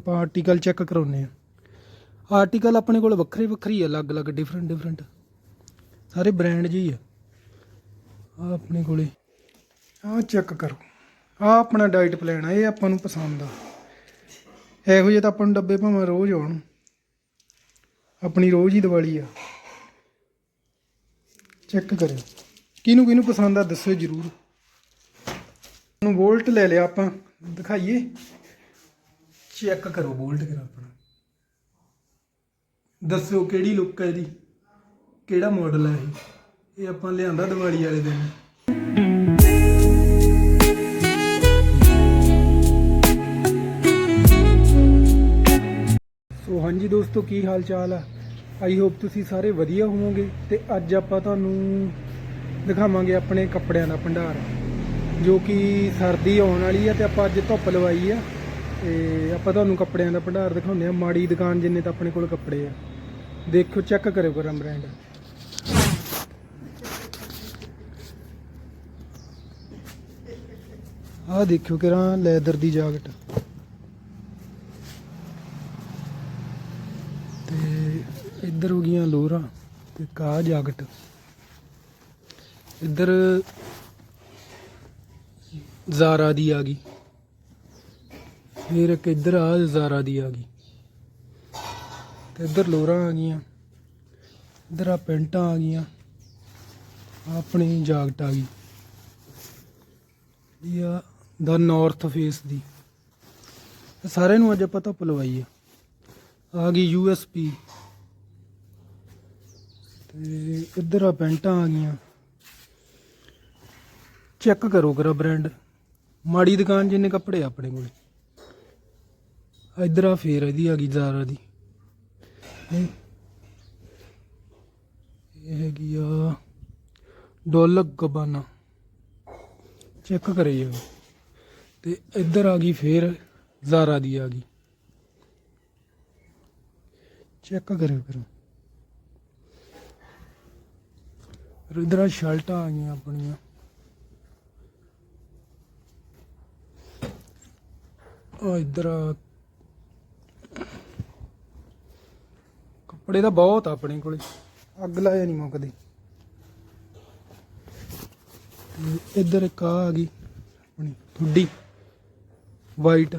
ਆਪਾਂ article check ਕਰਾਉਨੇ ਆ article ਆਪਣੇ ਕੋਲ ਵੱਖਰੇ ਵੱਖਰੀ ਆ ਅਲੱਗ-ਅਲੱਗ ਡਿਫਰੈਂਟ ਡਿਫਰੈਂਟ ਸਾਰੇ ਬ੍ਰਾਂਡ ਜੀ ਆ। ਆ ਆਪਣੇ ਕੋਲੇ। ਆ ਚੈੱਕ ਕਰੋ। ਆ ਆਪਣਾ ਡਾਈਟ ਪਲਾਨ ਆ, ਇਹ ਆਪਾਂ ਨੂੰ ਪਸੰਦ ਆ। ਇਹੋ ਜਿਹੇ ਤਾਂ ਆਪਾਂ ਨੂੰ ਡੱਬੇ ਭਾਵੇਂ ਰੋਜ਼ ਆਉਣ। ਆਪਣੀ ਰੋਜ਼ ਹੀ ਦੀਵਾਲੀ ਆ। ਚੈੱਕ ਕਰਿਓ। ਕਿਹਨੂੰ ਕਿਹਨੂੰ ਪਸੰਦ ਆ, ਦੱਸਿਓ ਜਰੂਰ। ਨੂੰ ਵੋਲਟ ਲੈ ਲਿਆ ਆਪਾਂ। ਦਿਖਾਈਏ। ਚੈੱਕ ਕਰੋ ਵੋਲਟ ਕਰਾ ਆਪਣਾ। ਦੱਸਿਓ ਕਿਹੜੀ ਲੁੱਕ ਹੈ ਇਹਦੀ? ਕਿਹੜਾ ਮਾਡਲ ਹੈ ਇਹ? ਇਹ ਆਪਾਂ ਲਿਆਂਦਾ ਦੀਵਾਲੀ ਵਾਲੇ ਦਿਨ। ਸੋ ਹਾਂਜੀ ਦੋਸਤੋ, ਕੀ ਹਾਲ ਚਾਲ ਆ? ਆਈ ਹੋਪ ਤੁਸੀਂ ਸਾਰੇ ਵਧੀਆ ਹੋਵੋਗੇ ਤੇ ਅੱਜ ਆਪਾਂ ਤੁਹਾਨੂੰ ਦਿਖਾਵਾਂਗੇ ਆਪਣੇ ਕੱਪੜਿਆਂ ਦਾ ਭੰਡਾਰ, ਜੋ ਕਿ ਸਰਦੀ ਆਉਣ ਵਾਲੀ ਆ ਤੇ ਆਪਾਂ ਅੱਜ ਧੁੱਪ ਲਵਾਈ ਆ। ਤੇ ਆਪਾਂ ਤੁਹਾਨੂੰ ਕੱਪੜਿਆਂ ਦਾ ਭੰਡਾਰ ਦਿਖਾਉਂਦੇ ਆ ਮਾੜੀ ਦੁਕਾਨ ਜਿੰਨੇ ਤਾਂ ਆਪਣੇ ਕੋਲ ਕੱਪੜੇ ਆ। ਦੇਖਿਓ ਚੈੱਕ ਕਰਿਓ ਗਰਮ ਬ੍ਰਾਂਡ ਆਹ ਦੇਖਿਓ ਕਿਰਾਂ ਲੈਦਰ ਦੀ ਜਾਕਟ ਤੇ ਇੱਧਰ ਹੋ ਗਈਆਂ ਲੋਰਾਂ ਤੇ ਕਾ ਜਾਕਟ ਇੱਧਰ ਜ਼ਾਰਾ ਦੀ ਆ ਗਈ। ਫਿਰ ਇੱਕ ਇੱਧਰ ਆ ਜ਼ਾਰਾ ਦੀ ਆ ਗਈ। ਤੇ ਇੱਧਰ ਲੋਰਾਂ ਆ ਗਈਆਂ। ਇੱਧਰ ਆ ਪੈਂਟਾਂ ਆ ਗਈਆਂ। ਆਪਣੀ ਜਾਕਟ ਆ ਗਈ। ਇਹ ਆ ਦਾ ਨਾਰਥ ਫੇਸ ਦੀ। ਸਾਰਿਆਂ ਨੂੰ ਅੱਜ ਆਪਾਂ ਧੁੱਪ ਲਵਾਈ ਆ। ਆ ਗਈ ਯੂਐਸਪੀ ਤੇ ਇੱਧਰ ਆ ਪੈਂਟਾਂ ਆ ਗਈਆਂ। ਚੈੱਕ ਕਰੋ ਕਰਾ ਬ੍ਰਾਂਡ। ਮਾੜੀ ਦੁਕਾਨ ਜਿੰਨੇ ਕੱਪੜੇ ਆਪਣੇ ਕੋਲੇ। ਇਧਰ ਆ, ਫੇਰ ਇਹਦੀ ਆ ਗਈ ਜ਼ਾਰਾ ਦੀ। ਇਹ ਹੈਗੀ ਆ ਡੋਲਕ ਗਬਾਨਾ ਚੈੱਕ ਕਰਿਓ ਤੇ ਇੱਧਰ ਆ ਗਈ, ਫੇਰ ਜ਼ਾਰਾ ਦੀ ਆ ਗਈ। ਚੈੱਕ ਕਰਿਓ ਕਰੋ ਫਿਰ ਆ ਸ਼ਰਟਾਂ ਆ ਗਈਆਂ ਆਪਣੀਆਂ। ਆ ਇੱਧਰ ਆ ਕੱਪੜੇ ਤਾਂ ਬਹੁਤ ਆ ਆਪਣੇ ਕੋਲੇ। ਅੱਗ ਲਾਇਆ ਨਹੀਂ ਮੁੱਕਦੇ। ਤੇ ਇੱਧਰ ਇੱਕ ਆ ਗਈ, ਆਪਣੀ ਥੁੱਡੀ ਵਾਈਟ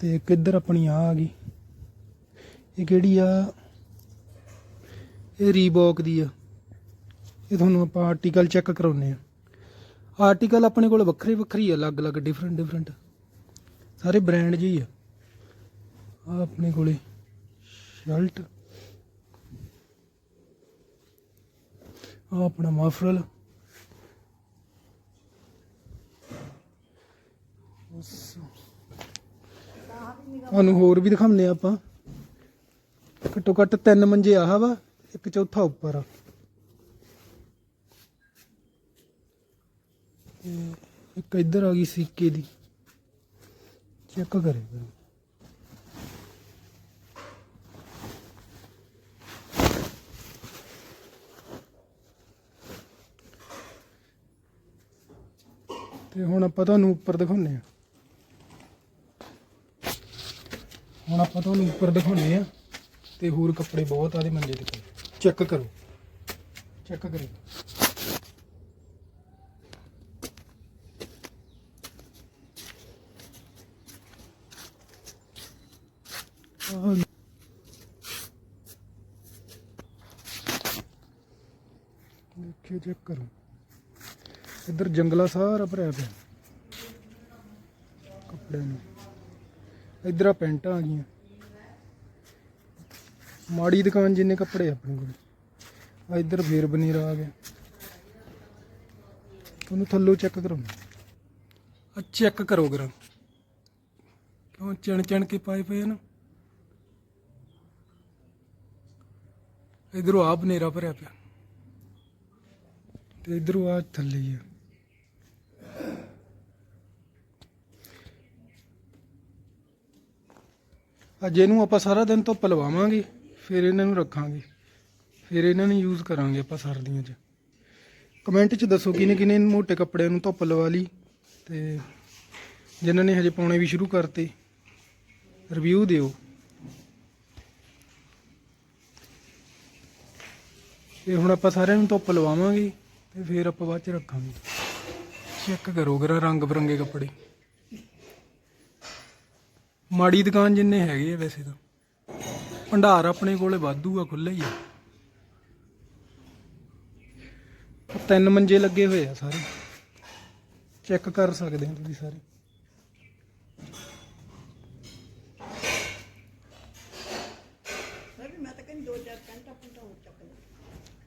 ਤੇ ਇੱਕ ਇੱਧਰ ਆਪਣੀ ਆ ਆ ਗਈ। ਇਹ ਕਿਹੜੀ ਆ? ਇਹ ਰੀਬੋਕ ਦੀ ਆ। ਇਹ ਤੁਹਾਨੂੰ ਆਪਾਂ ਆਰਟੀਕਲ ਚੈੱਕ ਕਰਾਉਨੇ ਆ। ਆਰਟੀਕਲ ਆਪਣੇ ਕੋਲ ਵੱਖਰੇ ਵੱਖਰੀ ਆ, ਅਲੱਗ-ਅਲੱਗ ਡਿਫਰੈਂਟ ਡਿਫਰੈਂਟ ਸਾਰੇ ਬ੍ਰਾਂਡ ਜੀ ਆ। ਆ ਆਪਣੇ ਕੋਲੇ। ਸ਼ਰਟ ਆ ਆਪਣਾ ਮਫਰਲ। ਤੁਹਾਨੂੰ ਹੋਰ ਵੀ ਦਿਖਾਉਂਦੇ ਆ ਆਪਾਂ। ਘੱਟੋ ਘੱਟ ਤਿੰਨ ਮੰਜੇ ਆਹ ਵਾ, ਇੱਕ ਚੌਥਾ ਉੱਪਰ ਆ। ਇੱਕ ਇੱਧਰ ਆ ਗਈ ਸਿੱਕੇ ਦੀ। ਚੈੱਕ ਕਰੇ ਤੇ ਹੁਣ ਆਪਾਂ ਤੁਹਾਨੂੰ ਉੱਪਰ ਦਿਖਾਉਂਦੇ ਆ ਹੁਣ ਆਪਾਂ ਤੁਹਾਨੂੰ ਉੱਪਰ ਦਿਖਾਉਂਦੇ ਆ ਤੇ ਹੋਰ ਕੱਪੜੇ ਬਹੁਤ ਆਦੇ ਮੰਜੇ ਦੇ ਚੈੱਕ ਕਰੋ। ਚੈੱਕ ਕਰੋ ਦੇਖਿਓ, ਚੈੱਕ ਕਰੋ। ਇੱਧਰ ਜੰਗਲਾ ਸਾਰਾ ਭਰਿਆ ਪਿਆ। ਕੱਪੜਿਆਂ ਨੂੰ। ਇੱਧਰ ਆ ਪੈਂਟਾਂ ਆ ਗਈਆਂ। ਮਾੜੀ ਦੁਕਾਨ ਜਿੰਨੇ ਕੱਪੜੇ ਆਪਣੇ ਕੋਲ। ਆ ਇੱਧਰ ਫੇਰ ਬਨੀਰਾ ਆ ਗਿਆ। ਉਹਨੂੰ ਥੱਲੋਂ ਚੈੱਕ ਕਰੋ ਆ ਚੈੱਕ ਕਰੋ ਗਰਾ ਕਿਉਂ ਚਣ ਚਣ ਕੇ ਪਾਏ ਪਏ ਆ ਨਾ? ਇਧਰੋਂ ਆ ਬਨੇਰਾ ਭਰਿਆ ਪਿਆ। ਤੇ ਇਧਰੋਂ ਆ ਥੱਲੇ ਹੀ ਆ। ਅੱਜ ਇਹਨੂੰ ਆਪਾਂ ਸਾਰਾ ਦਿਨ ਧੁੱਪ ਲਵਾਵਾਂਗੇ, ਫਿਰ ਇਹਨਾਂ ਨੂੰ ਰੱਖਾਂਗੇ, ਫਿਰ ਇਹਨਾਂ ਨੂੰ ਯੂਜ਼ ਕਰਾਂਗੇ ਆਪਾਂ ਸਰਦੀਆਂ 'ਚ। ਕਮੈਂਟ 'ਚ ਦੱਸੋ ਕਿਨੇ ਕਿਨੇ ਮੋਟੇ ਕੱਪੜਿਆਂ ਨੂੰ ਧੁੱਪ ਲਵਾ ਲਈ ਤੇ ਜਿਨ੍ਹਾਂ ਨੇ ਹਜੇ ਪਾਉਣੇ ਵੀ ਸ਼ੁਰੂ ਕਰਤੇ ਰਿਵਿਊ ਦਿਓ। ਇਹ ਹੁਣ ਆਪਾਂ ਸਾਰਿਆਂ ਨੂੰ ਧੁੱਪ ਲਵਾਵਾਂਗੇ ਤੇ ਫਿਰ ਆਪਾਂ ਬਾਅਦ ਚ ਰੱਖਾਂਗੇ। ਚੈੱਕ ਕਰੋ ਗਰਾ ਰੰਗ ਬਰੰਗੇ ਕੱਪੜੇ। ਮਾੜੀ ਦੁਕਾਨ ਜਿੰਨੇ ਹੈਗੇ ਆ ਵੈਸੇ ਤਾਂ। ਭੰਡਾਰ ਆਪਣੇ ਕੋਲੇ ਵਾਧੂ ਆ ਖੁੱਲੇ ਹੀ ਆ। ਤਿੰਨ ਮੰਜੇ ਲੱਗੇ ਹੋਏ ਆ ਸਾਰੇ। ਚੈੱਕ ਕਰ ਸਕਦੇ ਹੋ ਤੁਸੀਂ ਸਾਰੇ।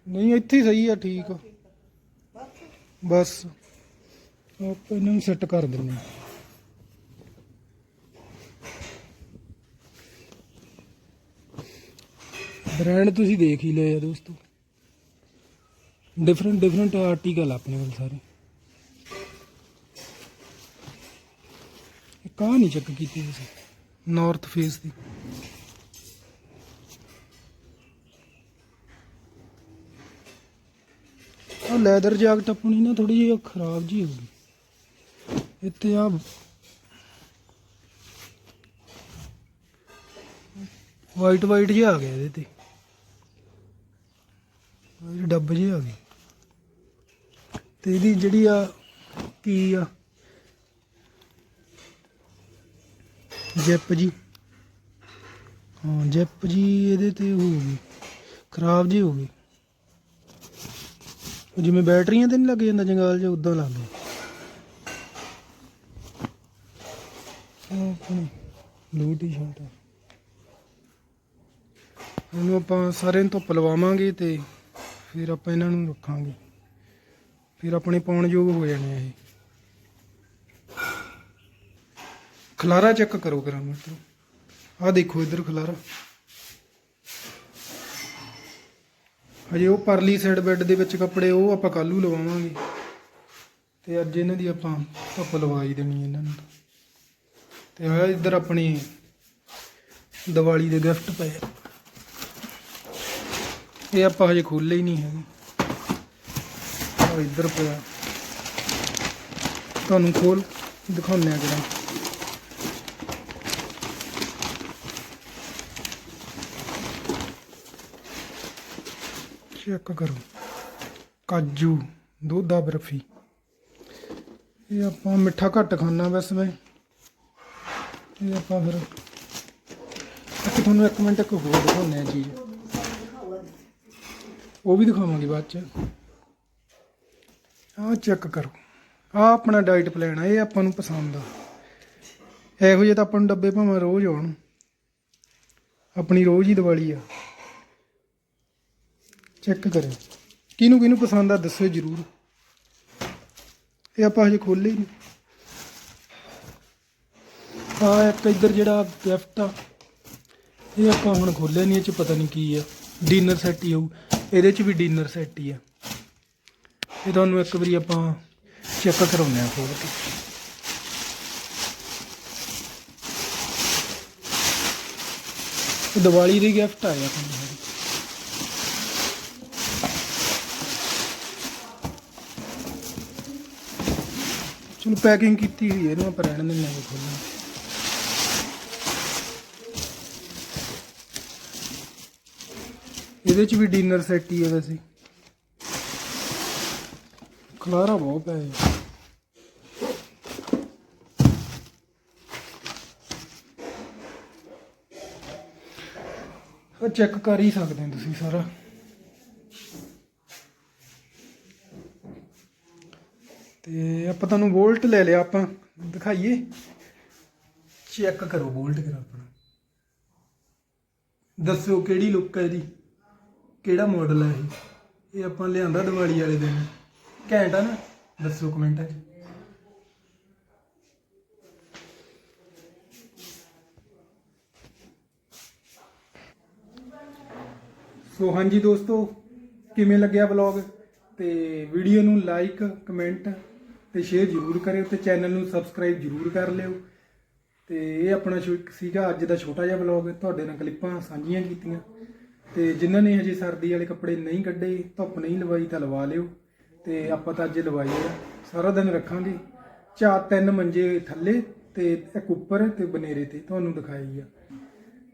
ਨਹੀਂ ਇੱਥੇ ਸਹੀ ਆ ਠੀਕ ਬਸ। ਆਪਾਂ ਇਹਨਾਂ ਨੂੰ ਸੈੱਟ ਕਰ ਦਿੰਦੇ ਹਾਂ ਬ੍ਰਾਂਡ ਤੁਸੀਂ ਦੇਖ ਹੀ ਲਏ ਆ ਦੋਸਤੋ। ਡਿਫਰੈਂਟ ਡਿਫਰੈਂਟ ਆਰਟੀਕਲ ਆਪਣੇ ਕੋਲ ਸਾਰੇ। ਕਾ ਨਹੀਂ ਚੈੱਕ ਕੀਤੀ ਤੁਸੀਂ ਨਾਰਥ ਫੇਸ ਦੀ। ਉਹ ਲੈਦਰ ਜੈਕਟ ਆਪਣੀ ਨਾ ਥੋੜੀ ਜਿਹੀ ਖਰਾਬ ਜੀ ਹੋ ਗਈ। ਇੱਥੇ ਆ ਵਾਈਟ ਵਾਈਟ ਜਿਹਾ ਆ ਗਿਆ ਇਹਦੇ ਤੇ। ਵਾਈਟ ਡੱਬ ਆ ਗਏ ਤੇ ਇਹਦੀ ਜਿਹੜੀ ਆ ਕੀ ਆ? ਜਿਪ ਜੀ। ਹਾਂ, ਜਿਪ ਜੀ ਇਹਦੇ ਤੇ ਹੋ ਗਈ। ਖਰਾਬ ਜੀ ਹੋ ਗਈ। ਜਿਵੇਂ ਬੈਟਰੀਆਂ ਤੇ ਨਹੀਂ ਲੱਗ ਜਾਂਦਾ ਜੰਗਾਲ ਜਿਹਾ ਉਦਾਂ ਲੱਗ ਗਿਆ ਆਪਣੀ ਬਲੂ ਟੀ-ਸ਼ਰਟ ਇਹਨੂੰ ਆਪਾਂ ਸਾਰਿਆਂ ਨੂੰ ਧੁੱਪ ਲਵਾਵਾਂਗੇ ਤੇ ਫਿਰ ਆਪਾਂ ਇਹਨਾਂ ਨੂੰ ਰੱਖਾਂਗੇ। ਫਿਰ ਆਪਣੇ ਪਾਉਣ ਯੋਗ ਹੋ ਜਾਣੇ ਆ ਇਹ। ਖਲਾਰਾ ਚੈੱਕ ਕਰੋ ਕਰਾਂ ਮਤਲਬ ਆਹ ਦੇਖੋ ਇੱਧਰ ਖਲਾਰਾ। ਹਜੇ ਉਹ ਪਰਲੀ ਸਾਈਡ ਬੈੱਡ ਦੇ ਵਿੱਚ ਕੱਪੜੇ ਉਹ ਆਪਾਂ ਕੱਲੂ ਲਵਾਵਾਂਗੇ। ਤੇ ਅੱਜ ਇਹਨਾਂ ਦੀ ਆਪਾਂ ਧੁੱਪ ਲਵਾਈ ਦੇਣੀ ਇਹਨਾਂ ਨੂੰ। ਤੇ ਆ ਇੱਧਰ ਆਪਣੀ ਦੀਵਾਲੀ ਦੇ ਗਿਫਟ ਪਏ। ਇਹ ਆਪਾਂ ਹਜੇ ਖੋਲੇ ਹੀ ਨਹੀਂ ਹੈਗੇ। ਆ ਇੱਧਰ ਪਿਆ। ਤੁਹਾਨੂੰ ਖੋਲ ਦਿਖਾਉਂਦੇ ਆ ਕਿਹੜਾ ਚੈੱਕ ਕਰੋ। ਕਾਜੂ, ਦੁੱਧ ਆ ਬਰਫੀ। ਇਹ ਆਪਾਂ ਮਿੱਠਾ ਘੱਟ ਖਾਣਾ ਵੈਸੇ ਮੈਂ ਇਹ ਆਪਾਂ ਫਿਰ ਇੱਕ ਤੁਹਾਨੂੰ ਇੱਕ ਮਿੰਟ ਇੱਕ ਹੋਰ ਦਿਖਾਉਂਦੇ ਆ ਚੀਜ਼ ਉਹ ਵੀ ਦਿਖਾਵਾਂਗੇ ਬਾਅਦ ਚ। ਆਹ ਚੈੱਕ ਕਰੋ। ਆਹ ਆਪਣਾ ਡਾਈਟ ਪਲਾਨ ਆ, ਇਹ ਆਪਾਂ ਨੂੰ ਪਸੰਦ ਆ। ਇਹੋ ਜਿਹੇ ਤਾਂ ਆਪਾਂ ਨੂੰ ਡੱਬੇ ਭਾਵੇਂ ਰੋਜ਼ ਆਉਣ। ਆਪਣੀ ਰੋਜ਼ ਹੀ ਦੀਵਾਲੀ ਆ। ਚੈੱਕ ਕਰਿਓ। ਕਿਹਨੂੰ ਕਿਹਨੂੰ ਪਸੰਦ ਆ ਦੱਸਿਓ ਜਰੂਰ। ਇਹ ਆਪਾਂ ਹਜੇ ਖੋਲੇ ਹੀ ਨਹੀਂ। ਆ ਇੱਕ ਇੱਧਰ ਜਿਹੜਾ ਗਿਫਟ ਆ, ਇਹ ਆਪਾਂ ਹੁਣ ਖੋਲਿਆ ਨਹੀਂ ਇਹ ਚ ਪਤਾ ਨਹੀਂ ਕੀ ਆ। ਡਿਨਰ ਸੈੱਟ ਹੀ ਹੋਊ। ਇਹਦੇ ਚ ਵੀ ਡਿਨਰ ਸੈੱਟ ਹੀ ਆ। ਇਹ ਤੁਹਾਨੂੰ ਇੱਕ ਵਾਰੀ ਆਪਾਂ ਚੈੱਕ ਕਰਾਉਂਦੇ ਆ ਖੋਲ ਕੇ। ਇਹ ਦੀਵਾਲੀ ਦੀ ਗਿਫਟ ਆਇਆ ਤੁਹਾਨੂੰ ਚਲੋ ਪੈਕਿੰਗ ਕੀਤੀ ਹੋਈ ਹੈ ਇਹਨੂੰ ਆਪਾਂ ਰਹਿਣ ਦਿੰਦੇ ਹਾਂ ਖੋਲ੍ਹਣਾ। ਇਹਦੇ ਚ ਵੀ ਡਿਨਰ ਸੈੱਟ ਹੀ ਹੈ ਵੈਸੇ। ਖਲਾਰਾ ਬਹੁਤ ਪਿਆ ਹੈ ਉਹ ਚੈੱਕ ਕਰ ਹੀ ਸਕਦੇ ਹੋ ਤੁਸੀਂ ਸਾਰਾ। ਤੇ ਆਪਾਂ ਤੁਹਾਨੂੰ ਵੋਲਟ ਲੈ ਲਿਆ ਆਪਾਂ। ਦਿਖਾਈਏ। ਚੈੱਕ ਕਰੋ ਵੋਲਟ ਕਰ ਆਪਣਾ। ਦੱਸੋ ਕਿਹੜੀ ਲੁੱਕ ਹੈ ਇਹਦੀ। ਕਿਹੜਾ ਮਾਡਲ ਹੈ ਇਹ? ਇਹ ਆਪਾਂ ਲਿਆਂਦਾ ਦੀਵਾਲੀ ਵਾਲੇ ਦਿਨ। ਘੈਂਟ ਆ ਨਾ? ਦੱਸੋ ਕਮੈਂਟਾਂ 'ਚ ਸੋ ਹਾਂਜੀ ਦੋਸਤੋ, ਕਿਵੇਂ ਲੱਗਿਆ ਵਲੌਗ ਤੇ ਵੀਡੀਓ ਨੂੰ ਲਾਈਕ ਕਮੈਂਟ ਤੇ ਸ਼ੇਅਰ ਜ਼ਰੂਰ ਕਰਿਓ ਤੇ ਚੈਨਲ ਨੂੰ ਸਬਸਕ੍ਰਾਈਬ ਜ਼ਰੂਰ ਕਰ ਲਿਓ। ਤੇ ਇਹ ਆਪਣਾ ਸ਼ੋ- ਸੀਗਾ ਅੱਜ ਦਾ ਛੋਟਾ ਜਿਹਾ ਵਲੌਗ ਤੁਹਾਡੇ ਨਾਲ ਕਲਿੱਪਾਂ ਸਾਂਝੀਆਂ ਕੀਤੀਆਂ। ਤੇ ਜਿਨ੍ਹਾਂ ਨੇ ਹਜੇ ਸਰਦੀ ਵਾਲੇ ਕੱਪੜੇ ਨਹੀਂ ਕੱਢੇ, ਧੁੱਪ ਨਹੀਂ ਲਵਾਈ ਤਾਂ ਲਵਾ ਲਿਓ। ਤੇ ਆਪਾਂ ਤਾਂ ਅੱਜ ਲਵਾਈ ਆ। ਸਾਰਾ ਦਿਨ ਰੱਖਾਂਗੇ। ਚਾਰ ਤਿੰਨ ਮੰਜੇ ਥੱਲੇ ਤੇ ਇੱਕ ਉੱਪਰ ਤੇ ਬਨੇਰੇ ਤੇ। ਤੁਹਾਨੂੰ ਦਿਖਾਈ ਆ।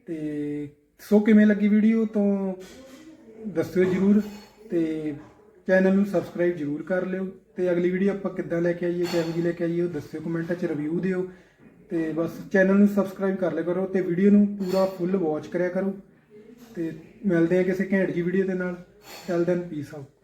ਤੇ ਸੋ ਕਿਵੇਂ ਲੱਗੀ ਵੀਡੀਓ ਤੋਂ ਦੱਸਿਓ ਜਰੂਰ। ਤੇ ਚੈਨਲ ਨੂੰ ਸਬਸਕ੍ਰਾਈਬ ਜਰੂਰ ਕਰ ਲਿਓ। ਤੇ ਅਗਲੀ ਵੀਡੀਓ ਆਪਾਂ ਕਿੱਦਾਂ ਲੈ ਕੇ ਆਈਏ ਕਿਵੇਂ ਜਿਹੀ ਲੈ ਕੇ ਆਈਏ ਉਹ ਦੱਸਿਓ ਕਮੈਂਟਾਂ 'ਚ ਰਿਵਿਊ ਦਿਓ। ਤੇ ਬਸ ਚੈਨਲ ਨੂੰ ਸਬਸਕ੍ਰਾਈਬ ਕਰ ਲਿਆ ਕਰੋ ਤੇ ਵੀਡੀਓ ਨੂੰ ਪੂਰਾ ਫੁੱਲ ਵਾਚ ਕਰਿਆ ਕਰੋ। ਤੇ ਮਿਲਦੇ ਆ ਕਿਸੇ ਘੈਂਟ ਜੀ ਵੀਡੀਓ ਦੇ ਨਾਲ। ਟੈਲ ਦੈਨ ਪੀਸ ਆਊਟ